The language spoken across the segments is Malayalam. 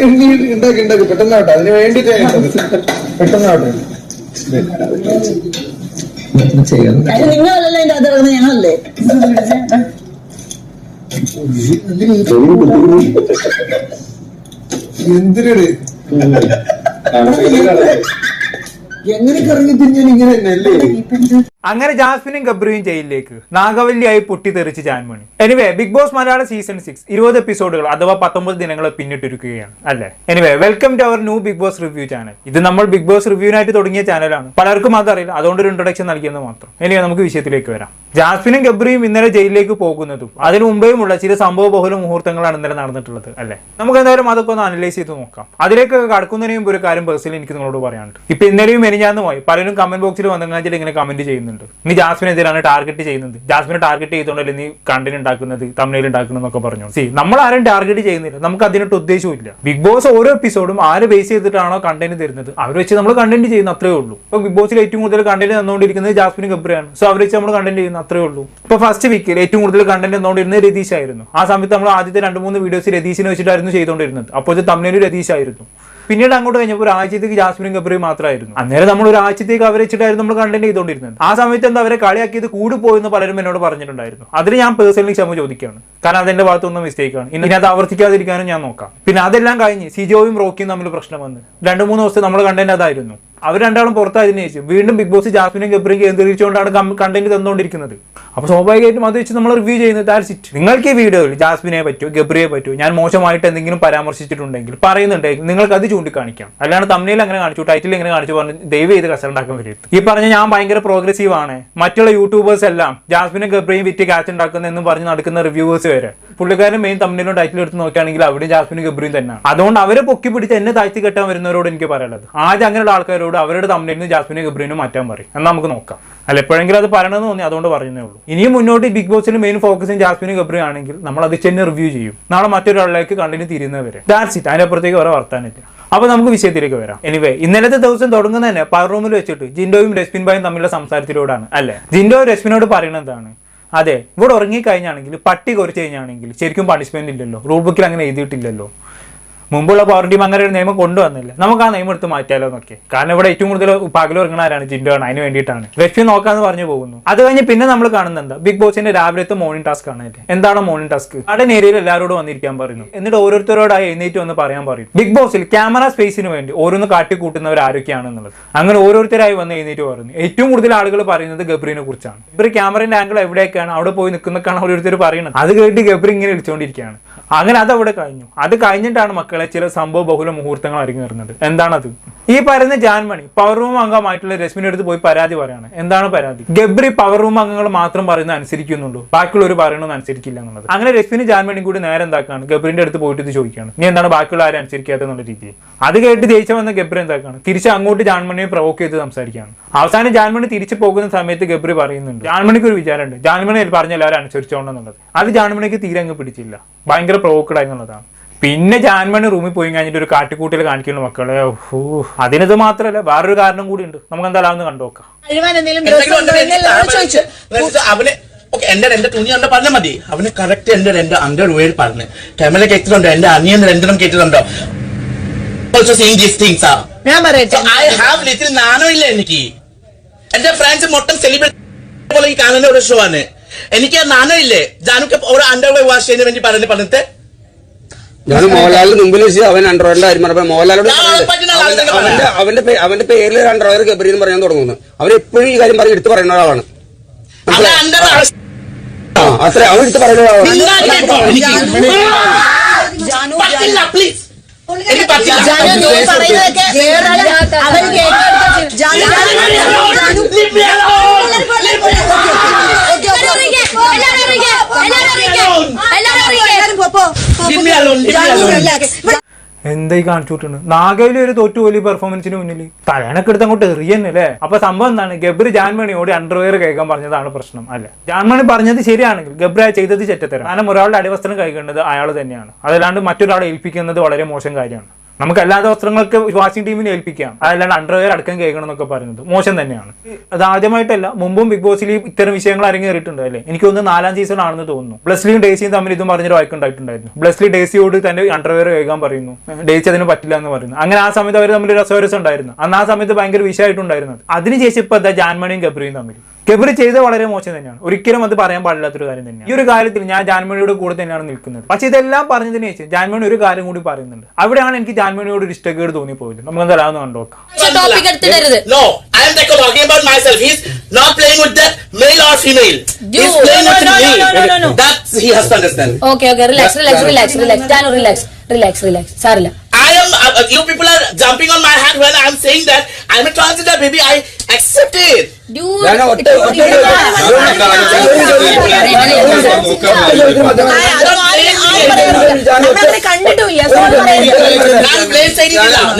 എണ്ണി ഉണ്ടാക്കി ഉണ്ടാക്കി പെട്ടെന്നാവട്ടെ അതിന് വേണ്ടിട്ട് പെട്ടെന്നാവട്ടെ നിങ്ങളല്ലല്ലോ അതിന്റെ അത് കിടന്ന് ഞങ്ങളല്ലേ? എന്തിനാണ് എങ്ങനെ കറങ്ങി തിരിഞ്ഞാൽ ഇങ്ങനെ തന്നെ അല്ലേ അങ്ങനെ ജാസ്മിനും ഗബ്രുവും ജയിലിലേക്ക്. നാഗവല്ലിയായി പൊട്ടിത്തെറിച്ച് Janmoni. Anyway Bigg Boss Malayala season six ഇരുപത് എപ്പിസോഡുകൾ അഥവാ പത്തൊമ്പത് ദിനങ്ങൾ പിന്നിട്ടിരിക്കുകയാണ് അല്ലെ? Anyway welcome to our new Bigg Boss review channel ഇത് നമ്മൾ ബിഗ് ബോസ് റിവ്യൂവിനായിട്ട് തുടങ്ങിയ ചാനലാണ് പലർക്കും അതറിയില്ല അതുകൊണ്ട് ഒരു ഇൻട്രൊഡക്ഷൻ നൽകിയെന്ന് മാത്രം. എനിവേ നമുക്ക് വിഷയത്തിലേക്ക് വരാം. ജാസ്മിനും ഗബ്രിയും ഇന്നലെ ജയിലിലേക്ക് പോകുന്നതും അതിനു മുമ്പേയുമുള്ള ചില സംഭവ ബഹുല മുഹൂർത്തങ്ങളാണ് ഇന്നലെ നടന്നിട്ടുള്ളത് അല്ലെ? നമുക്ക് എന്തായാലും അതൊക്കെ ഒന്ന് അനലൈസ് ചെയ്ത് നോക്കാം. അതിലേക്കൊക്കെ കടക്കുന്നതിന് ഒരു കാര്യം പേഴ്സണലി എനിക്ക് നിങ്ങളോട് പറയാനുണ്ട്. ഇപ്പൊ ഇന്നലെയും മെനിഞ്ഞാന്നുമായി പലരും കമന്റ് ബോക്സിൽ വന്നെങ്കിൽ ഇങ്ങനെ കമന്റ് ചെയ്യുന്നുണ്ട്. നീ ജാസ്മിനെതിരാണ് ടാർഗറ്റ് ചെയ്യുന്നത്? ജാസ്മിനെ ടാർഗറ്റ് ചെയ്തുകൊണ്ടല്ലേ നീ കണ്ടന്റ് ഉണ്ടാക്കുന്നത് തമിഴിൽ ഉണ്ടാക്കുന്നത് എന്നൊക്കെ പറഞ്ഞു. സി നമ്മൾ ആരും ടാർഗറ്റ് ചെയ്യുന്നില്ല. നമുക്ക് അതിനൊട്ട് ഉദ്ദേശവും ഇല്ല ബിഗ് ബോസ് ഓരോ എപ്പിസോഡും ആര് ബേസ് ചെയ്തിട്ടാണോ കണ്ടന്റ് തരുന്നത്? അവർ വെച്ച് നമ്മൾ കണ്ടന്റ് ചെയ്യുന്ന അത്രേ ഉള്ളൂ. ഇപ്പൊ ബിഗ് ബോസിൽ ഏറ്റവും കൂടുതൽ കണ്ടന്റ് തന്നുകൊണ്ടിരിക്കുന്നത് ജാസ്മിൻ ഗബ്രയാണ്. സോ അവർ വെച്ച് നമ്മൾ കണ്ടന്റ് ചെയ്യുന്ന അത്രേ ഉള്ളൂ. ഇപ്പൊ ഫസ്റ്റ് വീക്കിൽ ഏറ്റവും കൂടുതൽ കണ്ടന്റ് തന്നുകൊണ്ടിരുന്നത് രതീഷ് ആയിരുന്നു. ആ സമയത്ത് നമ്മൾ ആദ്യത്തെ രണ്ട് മൂന്ന് വീഡിയോസ് രതീഷിനെ വെച്ചിട്ടായിരുന്നു ചെയ്തുകൊണ്ടിരുന്നത്. അപ്പോൾ ഇത് തമിഴിൽ രതീഷ് ആയിരുന്നു. പിന്നീട് അങ്ങോട്ട് കഴിഞ്ഞപ്പോൾ ഒരു ആഴ്ചത്തേക്ക് ജാസ്മിനും ഗബ്രിയും മാത്രമായിരുന്നു. അന്നേരം നമ്മൾ ഒരു ആഴ്ചത്തേക്ക് അവരെ വെച്ചിട്ടായിരുന്നു നമ്മൾ കണ്ടന്റ് ചെയ്തുകൊണ്ടിരുന്നത്. ആ സമയത്ത് എന്താ അവരെ കളിയാക്കിയത് കൂടി പോയെന്ന് പലരും എന്നോട് പറഞ്ഞിട്ടുണ്ടായിരുന്നു. അതിന് ഞാൻ പേഴ്സണലി ക്ഷമ ചോദിക്കുകയാണ്. കാരണം അതെന്റെ ഭാഗത്തുനിന്ന് മിസ്റ്റേക്ക് ആണ്. ഇനി അത് ആവർത്തിക്കാതിരിക്കാനും ഞാൻ നോക്കാം. പിന്നെ അതെല്ലാം കഴിഞ്ഞ് സിജോയും റോക്കിയും തമ്മിൽ പ്രശ്നം വന്ന്. രണ്ട് മൂന്ന് ദിവസത്തെ നമ്മൾ കണ്ടന്റ് അതായിരുന്നു. അവർ രണ്ടാളും പുറത്തായതിനു ശേഷം വീണ്ടും ബിഗ് ബോസ് ജാസ്മിനും ഗബ്രിയും കേന്ദ്രീകരിച്ചുകൊണ്ടാണ് കണ്ടന്റ് തന്നുകൊണ്ടിരിക്കുന്നത്. അപ്പൊ സ്വാഭാവികമായിട്ടും അത് വെച്ച് നമ്മൾ റിവ്യൂ ചെയ്യുന്നത് ദാറ്റ്സ് ഇറ്റ് നിങ്ങൾക്ക് ഈ വീഡിയോയിൽ ജാസ്മിനെ പറ്റുമോ ഗബ്രിയെ പറ്റുമോ ഞാൻ മോശമായിട്ട് എന്തെങ്കിലും പരാമർശിച്ചിട്ടുണ്ടെങ്കിൽ പറയുന്നുണ്ടെങ്കിൽ നിങ്ങൾക്ക് അത് ചൂണ്ടിക്കാണിക്കാം. അല്ലാണ്ട് തമ്മിൽ അങ്ങനെ കാണിച്ചു ടൈറ്റിൽ ഇങ്ങനെ കാണിച്ചു പറഞ്ഞ് ദയവ് ചെയ്ത് കസറുണ്ടാക്കാൻ വരരുത്. ഈ പറഞ്ഞ ഞാൻ ഭയങ്കര പ്രോഗ്രസീവ് ആണ്. മറ്റുള്ള യൂട്യൂബേഴ്സ് എല്ലാം ജാസ്മിനെ ഗബ്രിയും വിറ്റ് കാച്ച് ഉണ്ടാക്കുന്ന എന്നും പറഞ്ഞ് നടക്കുന്ന റിവ്യൂവേഴ്സ് വരെ പുള്ളിക്കാരൻ മെയിൻ തമ്മിലും ടൈറ്റിൽ എടുത്ത് നോക്കുകയാണെങ്കിൽ അവിടെ ജാസ്മിനും ഗബ്രിയും തന്നെയാണ്. അതുകൊണ്ട് അവരെ പൊക്കി പിടിച്ച് എന്നെ താഴ്ത്തി കെട്ടാൻ വരുന്നവരോട് എനിക്ക് പറയാനുള്ളത്. ആദ്യം അങ്ങനെയുള്ള ആൾക്കാരോട് അവരുടെ തമ്മിൽ നിന്ന് ജാസ്മിനെ ഗബ്രീനും മാറ്റാൻ പറയും. എന്നാൽ നമുക്ക് നോക്കാം. അല്ല എപ്പോഴെങ്കിലും അത് പറയണമെന്ന് തോന്നി അതുകൊണ്ട് പറയുന്നേ ഉള്ളൂ. ഇനിയും മുന്നോട്ട് ബിഗ് ബോസിന് മെയിൻ ഫോക്കസും ജാസ്മിനും ഗബ്രിയും ആണെങ്കിൽ നമ്മൾ അത് തന്നെ റിവ്യൂ ചെയ്യും. നാളെ മറ്റൊരാളിലേക്ക് കണ്ടിന്യൂ തിരിയുന്നവരെ ദാറ്റ്സ് ഇറ്റ് അതിനപ്പുറത്തേക്ക് വേറെ വർത്താനില്ല അപ്പൊ നമുക്ക് വിഷയത്തിലേക്ക് വരാം. എനിവേ ഇന്നലത്തെ ദിവസം തുടങ്ങുന്ന തന്നെ പവർ റൂമിൽ വെച്ചിട്ട് ജിൻഡോയും രശ്മിൻ ബായും തമ്മിലുള്ള സംസാരത്തിലൂടെയാണ് അല്ലെ? ജിൻഡോ രശ്മിനോട് പറയുന്നത് എന്താണ്? അതെ ഇവിടെ ഉറങ്ങിക്കഴിഞ്ഞാണെങ്കിൽ പട്ടി കുറച്ച് കഴിഞ്ഞാണെങ്കിൽ ശരിക്കും പണിഷ്മെന്റ് ഇല്ലല്ലോ. റൂൾ ബുക്കിൽ അങ്ങനെ എഴുതിയിട്ടില്ലല്ലോ. മുമ്പുള്ള പവർ ടീം അങ്ങനെ ഒരു നിയമം കൊണ്ടുവന്നില്ല. നമുക്ക് ആ നിയമം എടുത്ത് മാറ്റിയാലോ എന്നൊക്കെ. കാരണം ഇവിടെ ഏറ്റവും കൂടുതൽ പകൽ ഇറങ്ങുന്ന ആരാണ്? ജിൻഡോ ആണ്. അതിന് വേണ്ടിയിട്ടാണ്. രക്ഷ നോക്കാന്ന് പറഞ്ഞു പോകുന്നു. അത് കഴിഞ്ഞ് പിന്നെ നമ്മൾ കാണുന്നത് എന്താ? ബിഗ് ബോസിന്റെ രാവിലത്തെ മോർണിംഗ് ടാസ്ക് ആണ്. എന്താണ് മോർണിംഗ് ടാസ്ക് അവിടെ ഏരിയയിൽ എല്ലാവരോടും വന്നിരിക്കാൻ പറയുന്നു. എന്നിട്ട് ഓരോരുത്തരോടായി എഴുന്നേറ്റ് വന്ന് പറയാൻ പറയും ബിഗ് ബോസിൽ ക്യാമറ സ്പേസിന് വേണ്ടി ഓരോന്ന് കാട്ടിക്കൂട്ടുന്നവർ ആരൊക്കെയാണെന്നുള്ളത് അങ്ങനെ ഓരോരുത്തരായി വന്ന് എഴുന്നേറ്റ് പറയുന്നു. ഏറ്റവും കൂടുതൽ ആളുകൾ പറയുന്നത് ഗബ്രീനെ കുറിച്ചാണ്. ഇവർ ക്യാമറയുടെ ആംഗിൾ എവിടെയൊക്കെയാണ്? അവിടെ പോയി നിൽക്കുന്നൊക്കെയാണ് ഓരോരുത്തർ പറയുന്നത്. അത് കേട്ട് ഗബ്രി ഇങ്ങനെ വിളിച്ചുകൊണ്ടിരിക്കുകയാണ് അങ്ങനെ അതവിടെ കഴിഞ്ഞു. അത് കഴിഞ്ഞിട്ടാണ് മക്കളെ ചില സംഭവ ബഹുല മുഹൂർത്തങ്ങൾ അരങ്ങി വരുന്നത്. എന്താണത്? ഈ പറയുന്ന ജാൻമണി പവർ റൂം അംഗമായിട്ടുള്ള രശ്മിന്റെ അടുത്ത് പോയി പരാതി പറയാണ്. എന്താണ് പരാതി? ഗബ്രി പവർ റൂം അംഗങ്ങൾ മാത്രം പറയുന്നത് അനുസരിക്കുന്നുള്ളൂ. ബാക്കിയുള്ളവർ പറയണമെന്ന് അനുസരിക്കില്ല എന്നുള്ളത്. അങ്ങനെ രശ്മിന് ജാൻമണിയും കൂടി നേരെ എന്താക്കാണ്? ഗബ്രിന്റെ അടുത്ത് പോയിട്ട് ഇത് ചോദിക്കുകയാണ്. നീ എന്താണ് ബാക്കിയുള്ള ആരും അനുസരിക്കാത്ത രീതിയിൽ. അത് കേട്ട് ജയിച്ച വന്ന ഗബ്രി എന്താക്കാണ്? തിരിച്ച് അങ്ങോട്ട് ജാൻമണിയെ പ്രവോക്ക് ചെയ്ത് സംസാരിക്കുകയാണ്. അവസാനം ജാൻമണി തിരിച്ചു പോകുന്ന സമയത്ത് ഗബ്രി പറയുന്നുണ്ട്. ജാൻമണിക്ക് ഒരു വിചാരമുണ്ട്. ജാൻമണി പറഞ്ഞ എല്ലാവരും അനുസരിച്ചോണ്ടെന്നുള്ളത് അത് ജാൻമണിക്ക് തീരെ അങ്ങ് പിടിച്ചില്ല. ഭയങ്കര പ്രവോക്കഡ് ആയെന്നുള്ളതാണ് പിന്നെ ജാൻമണി റൂമിൽ പോയി കഴിഞ്ഞിട്ട് ഒരു കാട്ടിക്കൂട്ടിൽ കാണിക്കുന്ന മക്കളെ. ഓഹോ അതിനത് മാത്രമല്ല വേറൊരു കാരണം കൂടി ഉണ്ട്. നമുക്ക് എന്തായാലും ഒന്ന് കണ്ടുനോക്കാം എന്നിട്ട് ഓക്കെ എന്റെ എന്റെ തുണി കണ്ട പറഞ്ഞാൽ മതി. അവന് കറക്റ്റ് എന്റെ രണ്ട് അണ്ടർ വേഡ് പറഞ്ഞു. ക്യാമറ കേട്ടിട്ടുണ്ടോ? എന്റെ അനിയൻ രണ്ടെണ്ണം കേട്ടിട്ടുണ്ടോ? ഞാൻ പറയട്ടെ. ഐ ഹാവ് ലിറ്റിൽ നാണമില്ല ഇല്ല എനിക്ക്. എന്റെ ഫ്രണ്ട്സ് മൊത്തം സെലിബ്രേറ്റ് പോലെ ഈ കാണുന്ന ഒരു ഷോ ആണ്. എനിക്ക് ആ നാണോ ഇല്ലേ? ജാനുക്ക് ഒരു അണ്ടർവെയർ വാഷ് ചെയ്യുന്നതിന് വേണ്ടി പറഞ്ഞു പറഞ്ഞിട്ട്? ഞാൻ മോഹൻലാലിന് മുമ്പിൽ വെച്ച് അവൻ അണ്ടർവെയറിന്റെ കാര്യം പറഞ്ഞപ്പോ മോഹൻലാലോട് അവന്റെ അവന്റെ അവന്റെ പേരിൽ ഒരു അണ്ടർവെയർ ഗബ്രി എന്ന് പറയാൻ തുടങ്ങുന്നു. അവൻ എപ്പോഴും ഈ കാര്യം പറഞ്ഞ് എടുത്തു പറയുന്ന ഒരാളാണ്. അത്ര അവൻ എടുത്ത് പറയുന്ന ഒരാളാണ്. ജാനു എനിക്ക് പറ്റില്ല. എന്തായി കാണിച്ചു വിട്ടുണ്ട് നാഗയിലെ ഒരു തോറ്റുപോലി പെർഫോമൻസിന് മുന്നിൽ തലേണൊക്കെ എടുത്ത് അങ്ങോട്ട് എറിയന്നെ അല്ലേ അപ്പൊ സംഭവം എന്താണ് ഗബ്രി ജാൻമണിയോട് അണ്ടർവെയർ കേൾക്കാൻ പറഞ്ഞതാണ് പ്രശ്നം അല്ല ജാൻമണി പറഞ്ഞത് ശരിയാണെങ്കിൽ ഗബ്രി ചെയ്തത് ചെറ്റത്തരം കാരണം ഒരാളുടെ അടിവസ്ത്രം കഴിക്കേണ്ടത് അയാൾ തന്നെയാണ് അതല്ലാണ്ട് മറ്റൊരാളെ ഏൽപ്പിക്കുന്നത് വളരെ മോശം കാര്യമാണ് നമുക്ക് അല്ലാത്ത വസ്ത്രങ്ങൾക്ക് വാഷിംഗ് ടീമിന് ഏൽപ്പിക്കാം. അതല്ലാണ്ട് അണ്ടർവെയർ അടക്കം കേൾക്കണം എന്നൊക്കെ പറയുന്നത്. മോശം തന്നെയാണ്. അത് ആദ്യമായിട്ടല്ല മുമ്പും ബിഗ് ബോസിൽ ഇത്തരം വിഷയങ്ങൾ അരങ്ങേറിയിട്ടുണ്ട് അല്ലേ? എനിക്ക് തോന്നുന്നു നാലാം സീസൺ ആണെന്ന് തോന്നുന്നു. ബ്ലസ്ലിയും ഡേസിയും തമ്മിൽ ഇതും പറഞ്ഞൊരു വായിക്കുണ്ടായിട്ടുണ്ടായിരുന്നു ബ്ലസ്ലി ഡേസിയോട് തന്റെ അണ്ടർവെയർ കേൾക്കാൻ പറയുന്നു. ഡേസി അതിന് പറ്റില്ല എന്ന് പറയുന്നു. അങ്ങനെ ആ സമയത്ത് അവർ തമ്മിൽ രസവരസം ഉണ്ടായിരുന്നു. അന്ന് ആ സമയത്ത് ഭയങ്കര വിഷയമായിട്ടുണ്ടായിരുന്നത്. അതിനുശേഷം ഇപ്പൊ എന്താ ജാൻമണിയും ഗബ്രിയും തമ്മിൽ ഗബ്രി ചെയ്ത വളരെ മോശം തന്നെയാണ്. ഒരിക്കലും അത് പറയാൻ പാടില്ലാത്തൊരു കാര്യം തന്നെയാണ്. ഈ ഒരു കാര്യത്തിൽ ഞാൻ ജാൻമണിയുടെ കൂടെ തന്നെയാണ് നിൽക്കുന്നത്. പക്ഷെ ഇതെല്ലാം പറഞ്ഞതിന് ശേഷം ജാൻമണി ഒരു കാര്യം കൂടി പറയുന്നുണ്ട്. അവിടെയാണ് എനിക്ക് ജാൻമണിയോട് ഒരു ഇഷ്ടക്കേട് തോന്നിപ്പോയത്. നമുക്ക് എന്തായാലും കണ്ടോക്കാം relax relax relax relax Janu relax relax relax സാറില്ല. Uh, you people are jumping on my hand when I'm saying that I'm a transgender baby. I accept it.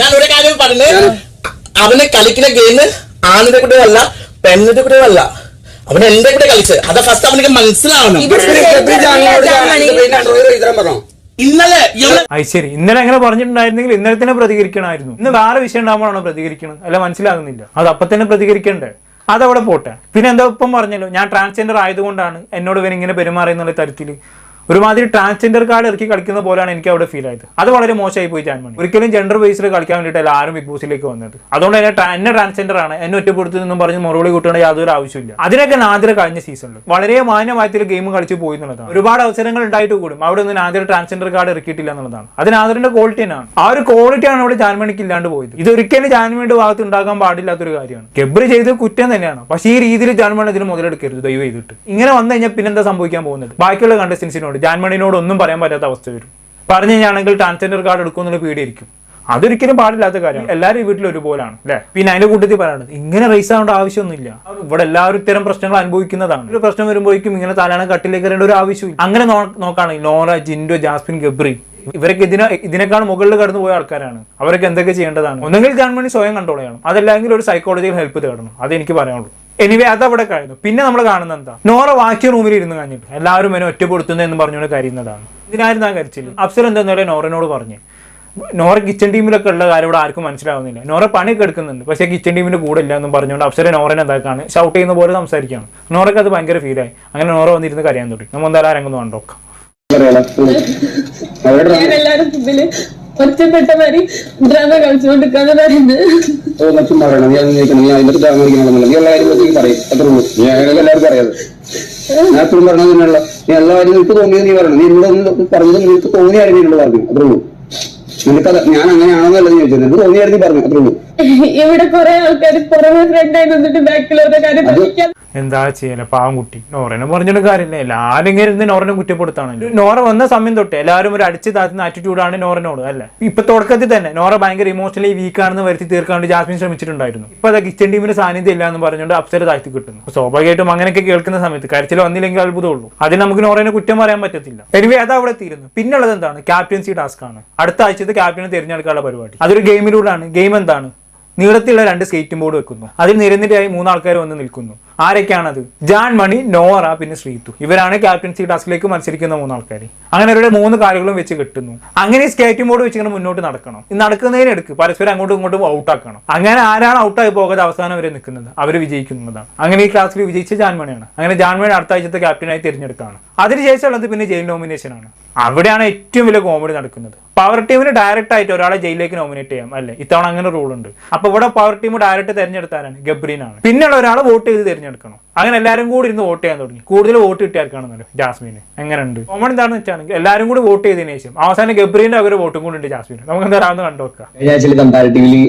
ഞാൻ ഒരു കാര്യം പറഞ്ഞു. അവന് കളിക്കുന്ന ഗെയിം ആണിന്റെ കുട്ടികളല്ല പെണ്ണിന്റെ കുട്ടികളല്ല അവൻ എന്റെ കൂടെ കളിച്ച്. അത് ഫസ്റ്റ് അവനക്ക് മനസ്സിലാവണം. ഇന്നലെ ശരി. ഇന്നലെ അങ്ങനെ പറഞ്ഞിട്ടുണ്ടായിരുന്നെങ്കിൽ ഇന്നലെ തന്നെ പ്രതികരിക്കണമായിരുന്നു. ഇന്ന് വേറെ വിഷയം ഉണ്ടാകുമ്പോഴാണോ പ്രതികരിക്കണം അല്ല മനസ്സിലാകുന്നില്ല. അത് അപ്പൊ തന്നെ പ്രതികരിക്കണ്ടേ? അതവിടെ പോട്ടെ. പിന്നെ എന്താ ഇപ്പം പറഞ്ഞല്ലോ? ഞാൻ ട്രാൻസ്ജെൻഡർ ആയതുകൊണ്ടാണ് എന്നോട് ഇവൻ ഇങ്ങനെ പെരുമാറിയെന്നുള്ള തരത്തിൽ ഒരുമാതിരി ട്രാൻസ്ജെൻഡർ കാർഡ് ഇറക്കി കളിക്കുന്ന പോലെയാണ് എനിക്ക് അവിടെ ഫീൽ ആയത്. അത് വളരെ മോശമായി പോയി ജാൻമണി. ഒരിക്കലും ജെൻഡർ ബേസിൽ കളിക്കാൻ വേണ്ടിയിട്ടല്ല ആരും ബിഗ് ബോസിലേക്ക് വന്നത്. അതുകൊണ്ട് തന്നെ എന്നെ ട്രാൻസ്ജെൻഡർ ആണ്. എന്നെ ഒറ്റപ്പെടുത്തുന്നെന്നും പറഞ്ഞ് മറുപടി കൂട്ടേണ്ട യാതൊരു ആവശ്യമില്ല അതിനൊക്കെ നാദിര കഴിഞ്ഞ സീസണിൽ വളരെ മാന്യമായത്തിൽ ഗെയിം കളിച്ച് പോയി എന്നുള്ളതാണ്. ഒരുപാട് അവസരങ്ങൾ ഉണ്ടായിട്ട് കൂടും. അവിടെ നിന്ന് നാദിര ട്രാൻസ്ജെൻഡർ കാർഡ് ഇറക്കിയിട്ടില്ല എന്നുള്ളതാണ്. അത് നാദിറിന്റെ ക്വാളിറ്റി തന്നെയാണ് ആ ഒരു ക്വാളിറ്റിയാണ് അവിടെ ജാൻമണിക്ക് ഇല്ലാണ്ട് പോയത്. ഇത് ഒരിക്കലും ജാൻമണിയുടെ ഭാഗത്ത് ഉണ്ടാകാൻ പാടില്ലാത്തൊരു കാര്യമാണ്. ഗബ്രി ചെയ്ത് കുറ്റം തന്നെയാണ്. പക്ഷേ ഈ രീതിയിൽ ജാൻമണി ഇതിന് മുതലെടുക്കരുത്. ദയവ് ചെയ്തിട്ട്. ഇങ്ങനെ വന്നു കഴിഞ്ഞാൽ പിന്നെന്താ സംഭവിക്കാൻ പോകുന്നത്? ബാക്കിയുള്ള കണ്ടസ്റ്റൻസിനോട് ജാൻമണിനോട് ഒന്നും പറയാൻ പറ്റാത്ത അവസ്ഥ വരും. പറഞ്ഞു കഴിഞ്ഞാണെങ്കിൽ ട്രാൻസ്ജെൻഡർ കാർഡ് എടുക്കുമെന്നുള്ള പേടിയായിരിക്കും. അതൊരിക്കലും പാടില്ലാത്ത കാര്യം എല്ലാവരും വീട്ടിൽ ഒരുപോലാണ് അല്ലെ? പിന്നെ അതിന്റെ കൂട്ടത്തിൽ പറയാനുള്ളത് ഇങ്ങനെ റേസ് ആവേണ്ട ആവശ്യമൊന്നുമില്ല. ഇവിടെ എല്ലാവരും ഇത്തരം പ്രശ്നങ്ങൾ അനുഭവിക്കുന്നതാണ്. ഒരു പ്രശ്നം വരുമ്പോഴേക്കും ഇങ്ങനെ തലാണ് കട്ടിലേക്ക് വരേണ്ട ഒരു ആവശ്യമില്ല. അങ്ങനെ നോക്കുകയാണെങ്കിൽ നോറ ജിൻഡോ ജാസ്മിൻ ഗബ്രി. ഇവരൊക്കെ ഇതിനെ ഇതിനേക്കാൾ മുകളിൽ കടന്നു പോയ ആൾക്കാരാണ്. അവരൊക്കെ എന്തൊക്കെ ചെയ്യേണ്ടതാണ്? ഒന്നെങ്കിൽ ജാൻമണി സ്വയം ചെയ്യണം അതല്ലെങ്കിൽ ഒരു സൈക്കോളജിക്കൽ ഹെൽപ്പ് തേടണം. അത് എനിക്ക് പറയാനുള്ളൂ. എനിവേ അത് അവിടെ കഴിഞ്ഞു. പിന്നെ നമ്മൾ കാണുന്നത് എന്താ? നോറ വാക്കി റൂമിൽ ഇരുന്ന് കഴിഞ്ഞിട്ട്. എല്ലാവരും എന്നെ ഒറ്റപ്പെടുത്തുന്നു എന്ന് പറഞ്ഞുകൊണ്ട് കരുതുന്നതാണ് ഇതിനായിരുന്നു ആ കരച്ചില്ല. അഫ്സൽ എന്താ നോറിനോട് പറഞ്ഞു. നോറ കിച്ചൺ ടീമിലൊക്കെ ഉള്ള കാര്യം ഇവിടെ ആർക്കും മനസ്സിലാവുന്നില്ല. നോറ പണിയൊക്കെ എടുക്കുന്നുണ്ട്. പക്ഷേ കിച്ചൺ ടീമിന്റെ കൂടെ ഇല്ല എന്നും പറഞ്ഞുകൊണ്ട് അപ്സര നോറനെ എന്താക്കാണ്? ഷൗട്ട് ചെയ്യുന്ന പോലെ സംസാരിക്കുകയാണ്. നോറയ്ക്ക് അത് ഭയങ്കര ഫീലായി അങ്ങനെ നോറ വന്നിരുന്ന് കരയാൻ തുടങ്ങി. നമ്മൾ എന്തായാലും അരങ്ങുന്നു കണ്ടോക്കാം അവരുടെ ഞാൻ ഒറ്റപ്പെട്ട മാതിരി ഡ്രാമ കളിച്ചുകൊണ്ടിരിക്കാന്ന് പറയുന്നത്. മറ്റും പറയണം. നീ അത് നീക്കണം നീ അതിന്റെ ഡ്രാമ കളിക്കണമെന്നില്ല നീ എല്ലാ കാര്യം നീ പറയും. അത്രേ ഉള്ളൂ. നീ അങ്ങനെ എല്ലാവർക്കും അറിയാതെ ഞാൻ എപ്പോഴും പറഞ്ഞത് തന്നെയുള്ള നീ എല്ലാ കാര്യം നിനക്ക് തോന്നിയത് നീ പറയണം. നീ എന്നോട് പറഞ്ഞത് നിനക്ക് തോന്നിയ കാര്യം എന്നോട് പറഞ്ഞു. അത്രേ ഉള്ളൂ. നിനക്കത് ഞാൻ അങ്ങനെയാണെന്നല്ല ചോദിച്ചത്. എനിക്ക് തോന്നിയായിരുന്നു പറഞ്ഞു. അത്രേ ഉള്ളൂ. ഇവിടെ കുറെ ആൾക്കാർ പുറമെ ഫ്രണ്ടായി നിന്നിട്ട് ബാക്കിൽ ഓരോ കാര്യം പഠിക്കാൻ എന്താ ചെയ്യല പാവം കുട്ടി. നോറനെ പറഞ്ഞിട്ട് കാര്യമില്ല. എല്ലാവരും ഇരുന്ന് നോറിനെ കുറ്റപ്പെടുത്താണ് നോറ വന്ന സമയം തൊട്ട് എല്ലാവരും ഒരു അടിച്ചു താത്തുന്ന ആറ്റിറ്റ്യൂഡാണ് നോറിനോട് അല്ലേ? ഇപ്പൊ തുടക്കത്തിൽ തന്നെ നോറ ഭയങ്കര ഇമോഷണലി വീക്ക് ആണെന്ന് വരുത്തി തീർക്കാണ്ട് ജാസ്മിൻ ശ്രമിച്ചിട്ടുണ്ടായിരുന്നു. ഇപ്പൊ അത് കിച്ചൺ ടീമിന് സാന്നിധ്യം ഇല്ല എന്ന് പറഞ്ഞുകൊണ്ട് അപ്സര താഴ്ത്തി കിട്ടുന്നു. സ്വാഭാവികമായിട്ടും അങ്ങനെയൊക്കെ കേൾക്കുന്ന സമയത്ത് കരച്ചിൽ വന്നില്ലെങ്കിൽ അത്ഭുതമുള്ളൂ. അതിന് നമുക്ക് നോറനെ കുറ്റം പറയാൻ പറ്റത്തില്ല. എനിവേ അത് അവിടെ തീരുന്നു. പിന്നുള്ളത് എന്താണ്? ക്യാപ്റ്റൻസി ടാസ്ക് ആണ്. അടുത്ത ആഴ്ചത്തെ ക്യാപ്റ്റനെ തിരഞ്ഞെടുക്കാനുള്ള പരിപാടി. അതൊരു ഗെയിമിലൂടെയാണ് ഗെയിം എന്താണ്? നീളത്തിലുള്ള രണ്ട് സ്കേറ്റിംഗ് ബോർഡ് വെക്കുന്നു. അതിൽ നിരനിരയായി മൂന്നാൾക്കാർ വന്ന് നിൽക്കുന്നു. ആരൊക്കെയാണത്? ജാൻ മണി നോറ പിന്നെ ശ്രീതു. ഇവരാണ് ക്യാപ്റ്റൻസി ടാസ്കിലേക്ക് മത്സരിക്കുന്ന മൂന്ന് ആൾക്കാർ അങ്ങനെ അവരുടെ മൂന്ന് കാലുകളും വെച്ച് കിട്ടുന്നു. അങ്ങനെ സ്കേറ്റിംഗ് ബോർഡ് വെച്ച് ഇങ്ങനെ മുന്നോട്ട് നടക്കണം. ഈ നടക്കുന്നതിനെടുക്ക് പരസ്പരം അങ്ങോട്ടും ഇങ്ങോട്ടും ഔട്ടാക്കണം അങ്ങനെ ആരാണ് ആയി പോകാതെ അവസാനം വരെ നിൽക്കുന്നത്? അവർ വിജയിക്കുന്നതാണ്. അങ്ങനെ ഈ ക്ലാസ്സിൽ വിജയിച്ച ജാൻമണിയാണ് അങ്ങനെ ജാൻമണി അടുത്ത ആഴ്ചത്തെ ക്യാപ്റ്റനായി തിരഞ്ഞെടുക്കുകയാണ് അതിനുശേഷമുള്ളത് പിന്നെ ജയിൽ നോമിനേഷൻ ആണ്. അവിടെയാണ് ഏറ്റവും വലിയ കോമഡി നടക്കുന്നത്. പവർ ടീമിന് ഡയറക്റ്റ് ആയിട്ട് ഒരാളെ ജയിലിലേക്ക് നോമിനേറ്റ് ചെയ്യാം. അല്ലേ? ഇത്തവണ അങ്ങനെ റൂൾ ഉണ്ട്. അപ്പൊ ഇവിടെ പവർ ടീം ഡയറക്റ്റ് തെരഞ്ഞെടുത്താലാണ് ഗബ്രീനാണ്. പിന്നെയുള്ള ഒരാൾ വോട്ട് ചെയ്ത് തിരഞ്ഞെടുക്കണം അങ്ങനെ എല്ലാവരും കൂടി ഇരുന്ന് വോട്ട് ചെയ്യാൻ തുടങ്ങി. കൂടുതൽ വോട്ട് കിട്ടിയാർക്കാണെന്നല്ലോ ജാസ്മിന്. എങ്ങനെയുണ്ട്? കോമൺ എന്താണെന്ന് വെച്ചാണെങ്കിൽ എല്ലാവരും കൂടി വോട്ട് ചെയ്തതിന് ശേഷം. അവസാനം ഗബ്രീന്റെ അവരുടെ വോട്ടും കൂടി ഉണ്ട് ജാസ്മിന്. നമുക്ക് എന്താണെന്ന് കണ്ടു നോക്കാം. കഴിഞ്ഞ ആഴ്ചയിൽ കമ്പാരിറ്റീവ്ലി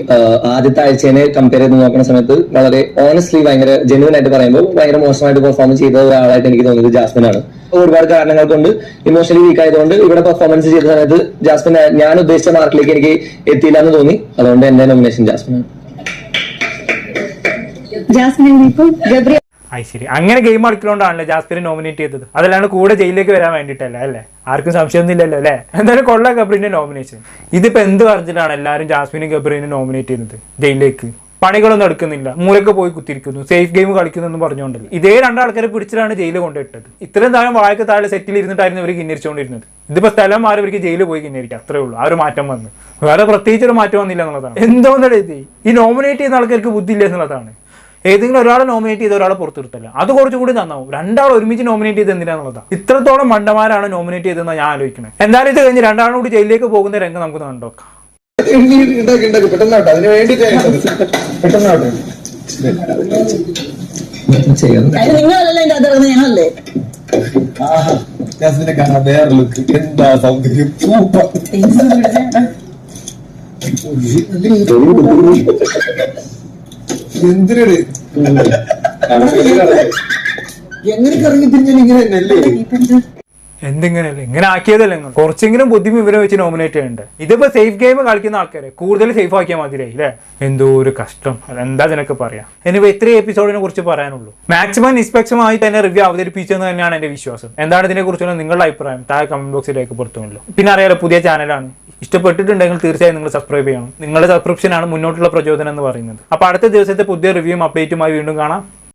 ആദ്യത്തെ ആഴ്ചയെ കമ്പയർ ചെയ്ത് നോക്കുന്ന സമയത്ത് വളരെ ഓണസ്റ്റ്ലി ഭയങ്കര ജെന്യൂൻ ആയിട്ട് പറയുമ്പോൾ ഭയങ്കര മോശമായിട്ട് പെർഫോം ചെയ്ത ഒരാളായിട്ട് എനിക്ക് തോന്നിയത് ജാസ്മിൻ ആണ് ഒരുപാട് കാരണങ്ങൾ കൊണ്ട് ഇമോഷണലി വീക്ക് ആയതുകൊണ്ട് ഇവിടെ പെർഫോമൻസ് ചെയ്ത സമയത്ത് ജാസ്മിൻ ഞാൻ ഉദ്ദേശിച്ച മാർക്കിലേക്ക് എനിക്ക് എത്തിയില്ല എന്ന് തോന്നി. അതുകൊണ്ട് എന്റെ നോമിനേഷൻ ജാസ്മിൻ ആണ് ജാസ്മിൻ ശരി. അങ്ങനെ ഗെയിം കളിക്കുന്നതുകൊണ്ടാണല്ലോ ജാസ്മിനെ നോമിനേറ്റ് ചെയ്തത്. അതല്ലാണ്ട് കൂടെ ജയിലിലേക്ക് വരാൻ വേണ്ടിയിട്ടല്ല അല്ലേ? ആർക്കും സംശയമൊന്നുമില്ലല്ലോ അല്ലേ? എന്തായാലും കൊള്ള ഗബ്രീന്റെ നോമിനേഷൻ ഇതിപ്പോ എന്ത് പറഞ്ഞിട്ടാണ് എല്ലാവരും ജാസ്മിനും ഗബ്രീനെ നോമിനേറ്റ് ചെയ്യുന്നത്? ജയിലിലേക്ക്. പണികളൊന്നും എടുക്കുന്നില്ല. മൂലക്ക് പോയി കുത്തിരിക്കുന്നു സേഫ് ഗെയിം കളിക്കുന്നു എന്ന് പറഞ്ഞുകൊണ്ടല്ലോ. ഇതേ രണ്ടാൾക്കാരെ പിടിച്ചിട്ടാണ് ജയിലിൽ കൊണ്ടിട്ടത് ഇത്രയും താഴെ വാഴക്ക് താഴെ സെറ്റിൽ ഇരുന്നിട്ടായിരുന്നു ഇവർ കിന്നരിച്ചുകൊണ്ടിരുന്നത്. ഇതിപ്പോ സ്ഥലം മാറി ഇവർക്ക് ജയിലിൽ പോയി കിന്നരിക്കുക അത്രേ ഉള്ളൂ. ആ ഒരു മാറ്റം വന്ന്. വേറെ പ്രത്യേകിച്ച് ഒരു മാറ്റം വന്നില്ല എന്നുള്ളതാണ്. എന്തോന്നടേ ഇത്? ഈ നോമിനേറ്റ് ചെയ്യുന്ന ആൾക്കാർക്ക് ബുദ്ധിയില്ല എന്നുള്ളതാണ്. ഏതെങ്കിലും ഒരാളെ നോമിനേറ്റ് ചെയ്ത ഒരാളെ പുറത്തു നിർത്തല്ല അത് കുറച്ചുകൂടി നന്നാവും. രണ്ടാൾ ഒരുമിച്ച് നോമിനേറ്റ് ചെയ്ത് എന്തിനാന്നുള്ളതാണ് ഇത്രത്തോളം മണ്ടന്മാരാണ് നോമിനേറ്റ് ചെയ്തതെന്ന് ഞാൻ ആലോചിക്കുന്നത്. എന്തായാലും ഇത് കഴിഞ്ഞ് രണ്ടാളും കൂടി ജയിലിലേക്ക് പോകുന്ന രംഗം നമുക്ക് ഞങ്ങളല്ലേ? ജാസ്മിനെ കാണാൻ വേറെ ലുക്ക് എന്താ സൂപ്പർ. എന്തിനാണ് എങ്ങനെ തിരിഞ്ഞാൽ ഇങ്ങനെ എന്തിങ്ങനെയല്ലേ? ഇങ്ങനെ ആക്കിയതല്ലേ നിങ്ങൾ? കുറച്ചെങ്കിലും ബുദ്ധിമു ഇവരെ വെച്ച് നോമിനേറ്റ് ചെയ്യേണ്ടത് ഇതിപ്പോ സേഫ് ഗെയിം കളിക്കുന്ന ആൾക്കാരെ കൂടുതൽ സേഫ് ആക്കിയാൽ മതിയായി അല്ലേ എന്തോ ഒരു കഷ്ടം. അതെന്താ ഇതിനൊക്കെ പറയാം? ഇനിയിപ്പോ ഇത്രയും എപ്പിസോഡിനെ കുറിച്ച് പറയാനുള്ളൂ. മാക്സിമം നിഷ്പക്ഷമായി തന്നെ റിവ്യൂ അവതരിപ്പിച്ചെന്ന് തന്നെയാണ് എന്റെ വിശ്വാസം. എന്താണ് ഇതിനെ കുറിച്ചുള്ള നിങ്ങളുടെ അഭിപ്രായം? താഴെ കമന്റ് ബോക്സിലേക്ക് പുറത്തുമല്ലോ പിന്നെ അറിയാലോ പുതിയ ചാനലാണ് ഇഷ്ടപ്പെട്ടിട്ടുണ്ടെങ്കിൽ തീർച്ചയായും നിങ്ങൾ സബ്സ്ക്രൈബ് ചെയ്യണം. നിങ്ങളുടെ സബ്സ്ക്രിപ്ഷനാണ് മുന്നോട്ടുള്ള പ്രചോദനം എന്ന് പറയുന്നത്. അപ്പോൾ അടുത്ത ദിവസത്തെ പുതിയ റിവ്യൂവും അപ്ഡേറ്റുമായി വീണ്ടും കാണാം.